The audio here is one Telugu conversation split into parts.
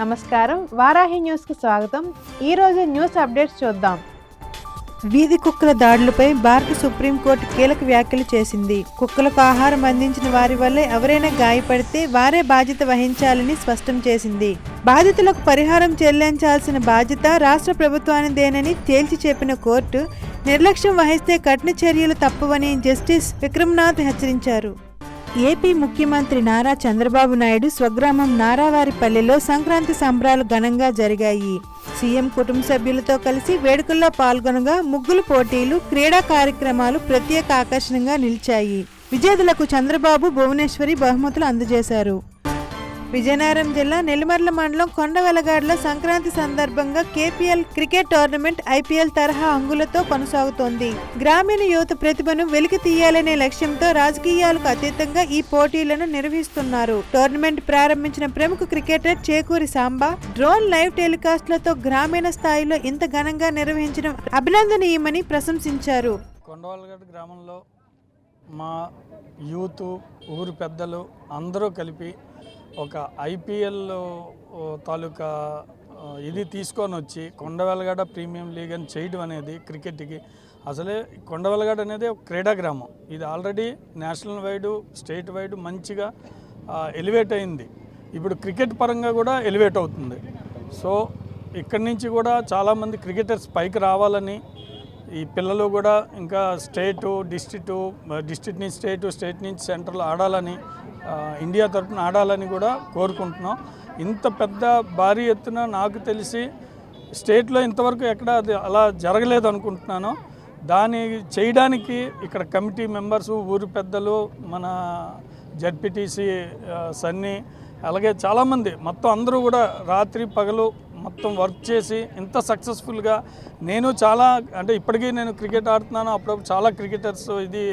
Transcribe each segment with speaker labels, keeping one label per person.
Speaker 1: నమస్కారం. వారాహి న్యూస్కు స్వాగతం. ఈరోజు న్యూస్ అప్డేట్స్ చూద్దాం. వీధి కుక్కల దాడులపై భారత సుప్రీంకోర్టు కీలక వ్యాఖ్యలు చేసింది. కుక్కలకు ఆహారం అందించిన వారి వల్ల ఎవరైనా గాయపడితే వారే బాధ్యత వహించాలని స్పష్టం చేసింది. బాధితులకు పరిహారం చెల్లించాల్సిన బాధ్యత రాష్ట్ర ప్రభుత్వానిదేనని తేల్చి చెప్పిన కోర్టు నిర్లక్ష్యం వహిస్తే కఠిన చర్యలు తప్పవని జస్టిస్ విక్రమ్నాథ్ హెచ్చరించారు. ఏపీ ముఖ్యమంత్రి నారా చంద్రబాబు నాయుడు స్వగ్రామం నారావారిపల్లెలో సంక్రాంతి సంబరాలు ఘనంగా జరిగాయి. సీఎం కుటుంబ సభ్యులతో కలిసి వేడుకల్లో పాల్గొనగా ముగ్గులు పోటీలు క్రీడా కార్యక్రమాలు ప్రత్యేక ఆకర్షణగా నిలిచాయి. విజేతలకు చంద్రబాబు భువనేశ్వరి బహుమతులు అందజేశారు. విజయనగరం జిల్లా నెల్లిమర్ల మండలం కొండవెలగాడులో సంక్రాంతి సందర్భంగా కేపీఎల్ క్రికెట్ టోర్నమెంట్ ఐపీఎల్ తరహా అంగులతో కొనసాగుతోంది. గ్రామీణ యువత ప్రతిభను వెలికి తీయాలనే లక్ష్యంతో రాజకీయాలకు అతీతంగా ఈ పోటీలను నిర్వహిస్తున్నారు. టోర్నమెంట్ ప్రారంభించిన ప్రముఖ cricketer Chekuri Samba drone live టెలికాస్ట్లతో గ్రామీణ స్థాయిలో ఇంత ఘనంగా నిర్వహించడం అభినందనీయమని ప్రశంసించారు.
Speaker 2: కొండవాళ్ళగడ్డ గ్రామంలో మా యూత్ ఊరు పెద్దలు అందరూ కలిపి ఒక ఐపీఎల్ తాలూకా ఇది తీసుకొని వచ్చి కొండవెలగడ ప్రీమియం లీగ్ అని చేయడం అనేది క్రికెట్కి అసలే కొండవెలగడ అనేది ఒక క్రీడా గ్రామం ఇది already national wide state wide మంచిగా ఎలివేట్ అయింది. ఇప్పుడు క్రికెట్ పరంగా కూడా ఎలివేట్ అవుతుంది. సో ఇక్కడి నుంచి కూడా చాలామంది క్రికెటర్స్ పైకి రావాలని ఈ పిల్లలు కూడా ఇంకా స్టేటు డిస్ట్రిక్టు డిస్ట్రిక్ట్ నుంచి స్టేటు స్టేట్ నుంచి సెంట్రల్ ఆడాలని ఇండియా తరఫున ఆడాలని కూడా కోరుకుంటున్నాం. ఇంత పెద్ద భారీ ఎత్తున నాకు తెలిసి స్టేట్లో ఇంతవరకు ఎక్కడ అది అలా జరగలేదు అనుకుంటున్నాను. దాన్ని చేయడానికి ఇక్కడ కమిటీ మెంబర్స్ ఊరు పెద్దలు మన జడ్పీటీసీ సన్నీ అలాగే చాలామంది మొత్తం అందరూ కూడా రాత్రి పగలు మొత్తం వర్క్ చేసి ఇంత సక్సెస్ఫుల్గా నేను చాలా అంటే ఇప్పటికీ నేను క్రికెట్ ఆడుతున్నాను. అప్పుడప్పుడు చాలా క్రికెటర్స్ ఇది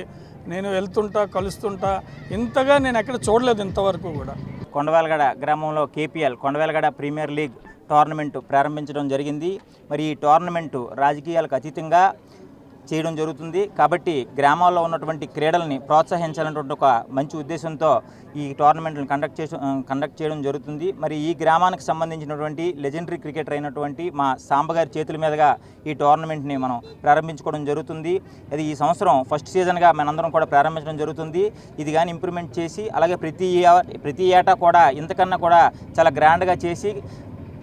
Speaker 2: నేను వెళ్తుంటా కలుస్తుంటా ఇంతగా నేను ఎక్కడ చూడలేదు ఇంతవరకు కూడా.
Speaker 3: కొండవేలగడ గ్రామంలో KPL Kondavelagada premier league tournament ప్రారంభించడం జరిగింది. మరి ఈ టోర్నమెంటు రాజకీయాలకు అతీతంగా చేయడం జరుగుతుంది. కాబట్టి గ్రామాల్లో ఉన్నటువంటి క్రీడల్ని ప్రోత్సహించాలన్నటువంటి ఒక మంచి ఉద్దేశంతో ఈ టోర్నమెంట్ని కండక్ట్ చేసు కండక్ట్ చేయడం జరుగుతుంది. మరి ఈ గ్రామానికి సంబంధించినటువంటి లెజెండరీ క్రికెటర్ అయినటువంటి మా సాంబగారి చేతుల మీదుగా ఈ టోర్నమెంట్ని మనం ప్రారంభించుకోవడం జరుగుతుంది. అది ఈ సంవత్సరం ఫస్ట్ సీజన్గా మనందరం కూడా ప్రారంభించడం జరుగుతుంది. ఇది కానీ ఇంప్రూవ్మెంట్ చేసి అలాగే ప్రతి ప్రతి ఏటా కూడా ఇంతకన్నా కూడా చాలా గ్రాండ్గా చేసి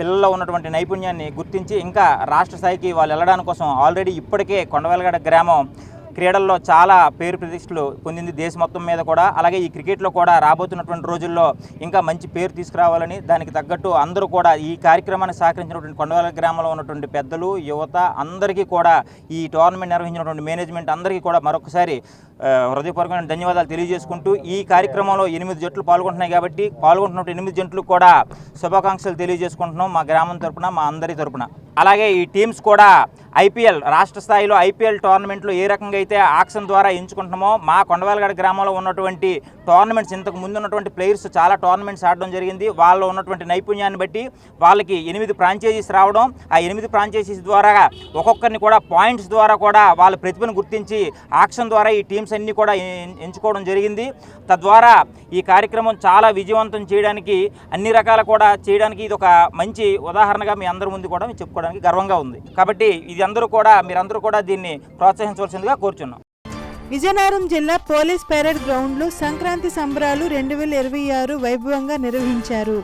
Speaker 3: పిల్లల్లో ఉన్నటువంటి నైపుణ్యాన్ని గుర్తించి ఇంకా రాష్ట్ర స్థాయికి వాళ్ళు వెళ్ళడానికి కోసం ఆల్రెడీ ఇప్పటికే కొండవెలగడ గ్రామం క్రీడల్లో చాలా పేరు ప్రతిష్టలు పొందింది దేశం మొత్తం మీద కూడా. అలాగే ఈ క్రికెట్లో కూడా రాబోతున్నటువంటి రోజుల్లో ఇంకా మంచి పేరు తీసుకురావాలని దానికి తగ్గట్టు అందరూ కూడా ఈ కార్యక్రమాన్ని సహకరించినటువంటి కొండవల గ్రామంలో ఉన్నటువంటి పెద్దలు యువత అందరికీ కూడా ఈ టోర్నమెంట్ నిర్వహించినటువంటి మేనేజ్మెంట్ అందరికీ కూడా మరొకసారి హృదయపూర్వకమైన ధన్యవాదాలు తెలియజేసుకుంటూ ఈ కార్యక్రమంలో ఎనిమిది జట్లు పాల్గొంటున్నాయి కాబట్టి పాల్గొంటున్న ఎనిమిది జట్లు కూడా శుభాకాంక్షలు తెలియజేసుకుంటున్నాం మా గ్రామం తరపున మా అందరి తరపున. అలాగే ఈ టీమ్స్ కూడా ఐపీఎల్ రాష్ట్ర స్థాయిలో ఐపీఎల్ టోర్నమెంట్లు ఏ రకంగా అయితే ఆక్షన్ ద్వారా ఎంచుకుంటున్నామో మా కొండవేలగడ గ్రామంలో ఉన్నటువంటి టోర్నమెంట్స్ ఇంతకు ముందు ఉన్నటువంటి ప్లేయర్స్ చాలా టోర్నమెంట్స్ ఆడడం జరిగింది. వాళ్ళు ఉన్నటువంటి నైపుణ్యాన్ని బట్టి వాళ్ళకి ఎనిమిది ఫ్రాంచైజీస్ రావడం ఆ ఎనిమిది ఫ్రాంచైజీస్ ద్వారా ఒక్కొక్కరిని కూడా పాయింట్స్ ద్వారా కూడా వాళ్ళ ప్రతిభను గుర్తించి ఆక్షన్ ద్వారా ఈ టీమ్స్ అన్నీ కూడా ఎంచుకోవడం జరిగింది. తద్వారా ఈ కార్యక్రమం చాలా విజయవంతం చేయడానికి అన్ని రకాల కూడా చేయడానికి ఇది ఒక మంచి ఉదాహరణగా మీ అందరి ముందు కూడా చెప్పుకోవడానికి గర్వంగా ఉంది. కాబట్టి ఇది అందరూ కూడా మీరందరూ కూడా దీన్ని ప్రోత్సహించవలసిందిగా కోరుచున్నాం.
Speaker 1: విజయనగరం జిల్లా పోలీస్ పెరేడ్ గ్రౌండ్లో సంక్రాంతి సంబరాలు రెండు వేల ఇరవై ఆరు వైభవంగా నిర్వహించారు.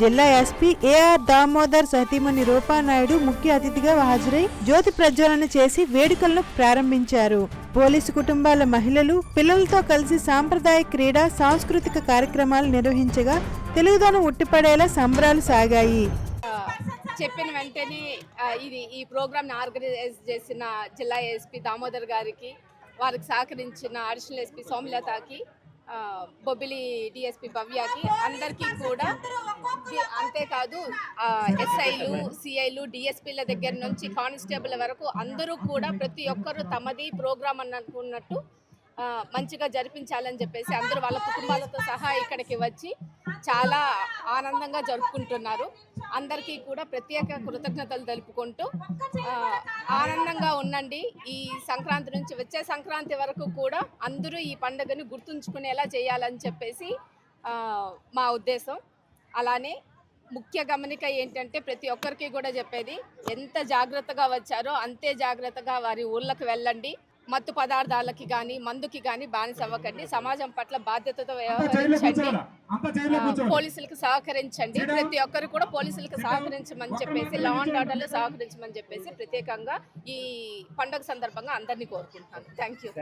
Speaker 1: జిల్లా ఎస్పీ ఏఆర్ దామోదర్ సతీమణి రూపానాయుడు ముఖ్య అతిథిగా హాజరై జ్యోతి ప్రజ్వలన చేసి వేడుకలను ప్రారంభించారు. పోలీసు కుటుంబాల మహిళలు పిల్లలతో కలిసి సాంప్రదాయ క్రీడా సాంస్కృతిక కార్యక్రమాలు నిర్వహించగా తెలుగుదనం ఉట్టిపడేలా సంబరాలు సాగాయి.
Speaker 4: చెప్పిన వెంటనే ఇది ఈ ప్రోగ్రామ్ని ఆర్గనైజ్ చేసిన జిల్లా ఎస్పీ దామోదర్ గారికి వారికి సహకరించిన అడిషనల్ ఎస్పీ సోమలతకి బొబ్బిలి డిఎస్పి భవ్యకి అందరికీ కూడా అంతేకాదు ఎస్ఐలు సిఐలు డిఎస్పీల దగ్గర నుంచి కానిస్టేబుల్ వరకు అందరూ కూడా ప్రతి ఒక్కరు తమది ప్రోగ్రామ్ అని అనుకున్నట్టు మంచిగా జరిపించాలని చెప్పేసి అందరూ వాళ్ళ కుటుంబాలతో సహా ఇక్కడికి వచ్చి చాలా ఆనందంగా జరుపుకుంటున్నారు. అందరికీ కూడా ప్రత్యేక కృతజ్ఞతలు తెలుపుకుంటూ ఆనందంగా ఉండండి. ఈ సంక్రాంతి నుంచి వచ్చే సంక్రాంతి వరకు కూడా అందరూ ఈ పండుగను గుర్తుంచుకునేలా చేయాలని చెప్పేసి మా ఉద్దేశం. అలానే ముఖ్య గమనిక ఏంటంటే ప్రతి ఒక్కరికి కూడా చెప్పేది ఎంత జాగ్రత్తగా వచ్చారో అంతే జాగ్రత్తగా వారి ఊళ్ళకి వెళ్ళండి. మత్తు పదార్థాలకి కానీ మందుకి కానీ బానిస అవ్వకండి. సమాజం పట్ల బాధ్యతతో వ్యవహరించండి. పోలీసులకు సహకరించండి. ప్రతి ఒక్కరు కూడా పోలీసులకు సహకరించమని చెప్పేసి లా అండ్ ఆర్డర్లో సహకరించమని చెప్పేసి ప్రత్యేకంగా ఈ పండుగ సందర్భంగా అందరినీ కోరుకుంటున్నాను. థ్యాంక్ యూ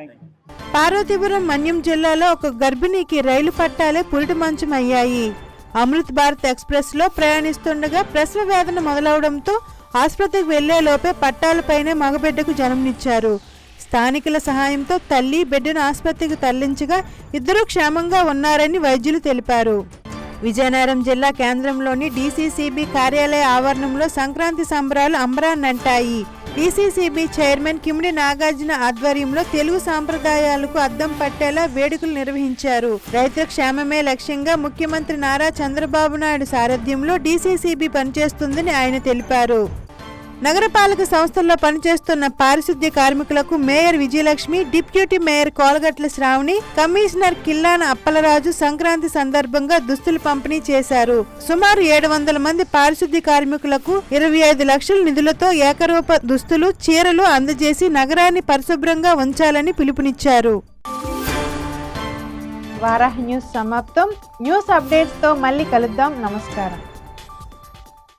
Speaker 1: పార్వతీపురం మన్యం జిల్లాలో ఒక గర్భిణికి రైలు పట్టాలే పురిటి మంచం అయ్యాయి అమృత్ భారత్ ఎక్స్ప్రెస్లో ప్రయాణిస్తుండగా ప్రసవ వేదన మొదలవడంతో ఆసుపత్రికి వెళ్ళే లోపే పట్టాలపైనే మగబిడ్డకు జన్మనిచ్చారు స్థానికుల సహాయంతో తల్లి బిడ్డను ఆసుపత్రికి తరలించగా ఇద్దరూ క్షేమంగా ఉన్నారని వైద్యులు తెలిపారు. విజయనగరం జిల్లా కేంద్రంలోని డీసీసీబీ కార్యాలయ ఆవరణంలో సంక్రాంతి సంబరాలు అంబరాన్నంటాయి. డీసీసీబీ చైర్మన్ కిమిడి నాగార్జున ఆధ్వర్యంలో తెలుగు సాంప్రదాయాలకు అద్దం పట్టేలా వేడుకలు నిర్వహించారు. రైతుల క్షేమమే లక్ష్యంగా ముఖ్యమంత్రి నారా చంద్రబాబు నాయుడు సారథ్యంలో డీసీసీబీ పనిచేస్తుందని ఆయన తెలిపారు. నగరపాలక సంస్థల్లో పనిచేస్తున్న పారిశుద్ధ్య కార్మికులకు mayor Vijayalakshmi deputy mayor Kolagatla Sravani commissioner Killana Appalaraju Sankranti సందర్భంగా దుస్తులు పంపిణీ చేశారు. సుమారు ఏడు వందల మంది పారిశుద్ధ్య కార్మికులకు ఇరవై ఐదు లక్షల నిధులతో ఏకరూప దుస్తులు చీరలు అందజేసి నగరాన్ని పరిశుభ్రంగా ఉంచాలని పిలుపునిచ్చారు. వారాహి న్యూస్ సమాప్తం. న్యూస్ అప్డేట్స్తో మళ్ళీ కలుద్దాం. నమస్కారం.